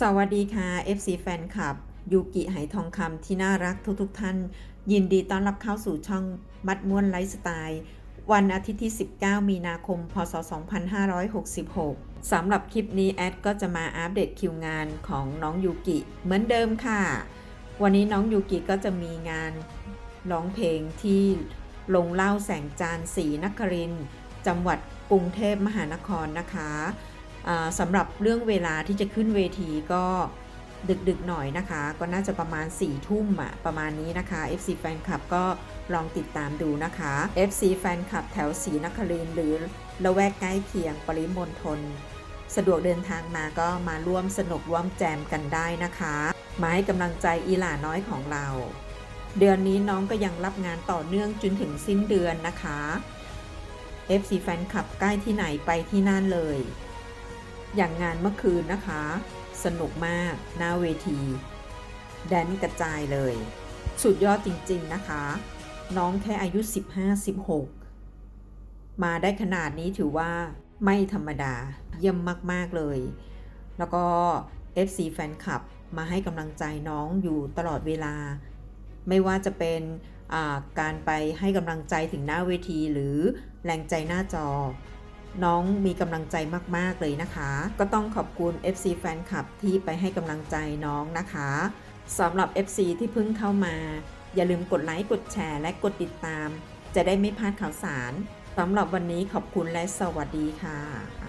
สวัสดีค่ะ FC แฟนคลับ ยูกิไหทองคำที่น่ารักทุกๆทท่าน ยินดีต้อนรับเข้าสู่ช่องมัดม้วนไลฟ์สไตล์ วันอาทิตย์ที่ 19 มีนาคม พศ 2566 สำหรับคลิปนี้แอดก็จะมาอัปเดตคิวงานของน้องยูกิเหมือนเดิมค่ะ วันนี้น้องยูกิก็จะมีงานร้องเพลงที่ลงเล่าแสงจานสีนครินทร์จังหวัดกรุงเทพมหานครนะคะ สำหรับเรื่องเวลาที่จะขึ้นเวทีก็ดึกๆหน่อยนะคะ ก็น่าจะประมาณ4ี่ทุ่มอะประมาณนี้นะคะ FC แฟนคลับก็ลองติดตามดูนะคะ FC แฟนคลับแถวศรีนครินหรือละแวกใกล้เคียงปริมณฑลสะดวกเดินทางมาก็มาร่วมสนุกร่วมแจมกันได้นะคะมาให้กำลังใจอีหลาน้อยของเรา เดือนนี้น้องก็ยังรับงานต่อเนื่องจนถึงสิ้นเดือนนะคะ FC แฟนคลับใกล้ที่ไหนไปที่นั่นเลย อย่างงานเมื่อคืนนะคะ สนุกมากหน้าเวที แดนกระจายเลย สุดยอดจริงๆนะคะ น้องแค่อายุ 15-16 มาได้ขนาดนี้ถือว่าไม่ธรรมดาเยี่ยมมากๆเลย แล้วก็ FC แฟนคลับมาให้กำลังใจน้องอยู่ตลอดเวลา ไม่ว่าจะเป็นการไปให้กำลังใจถึงหน้าเวทีหรือแรงใจหน้าจอ น้องมีกำลังใจมาก ๆ เลยนะคะ ก็ต้องขอบคุณ FC แฟนคลับที่ไปให้กำลังใจน้องนะคะสำหรับ FC ที่เพิ่งเข้ามา อย่าลืมกดไลค์กดแชร์ และกดติดตาม จะได้ไม่พลาดข่าวสารสำหรับวันนี้ขอบคุณและสวัสดีค่ะ